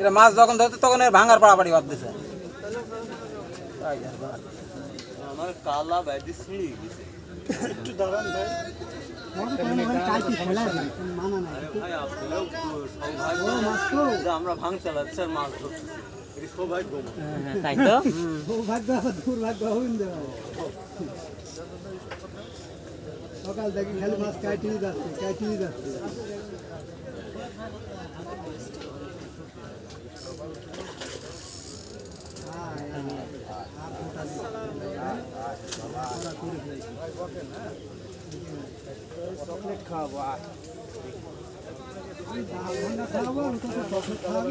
এরা মাছ যখন ধরতে তখন এর ভাঙার পাড়াপাড়ি বাদ দিছে। আমার কালা ব্যাডি ছিঁড়ে গেছে। ভাই। আপনারাও সৌভাগ্য যে আমরা ভাঙ চালাচ্ছি আর মাছ ধরছি এটি সৌভাগ্য তাই তো? সৌভাগ্য দুর্ভাগ্য হইন সকাল থেকে খালি মাছ কাটিয়ে যাচ্ছে কাটিয়ে যাচ্ছে। চকলেট খাওয়াবো খাওয়াবো অন্তত চকলেট খাওয়াবো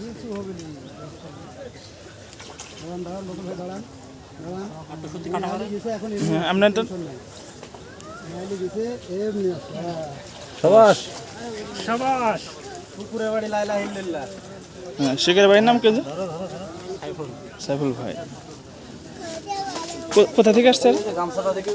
কিছু হবে না দাঁড়ান দাঁড়ান নতুন ভাই দাঁড়ান দাঁড়ান নাইলে গেছে এখন এমনি আপনার তো টেনশন নাই। নাইলে গেছে এমনি হ্যাঁ সবাস পুকুরে বাড়ি লাইলা হিল্লিল্লাহ হ্যাঁ শেখের ভাইয়ের নাম কে? সাইফুল ভাই। কো- কোথা থেকে আসছেন? গামছাটা দেখে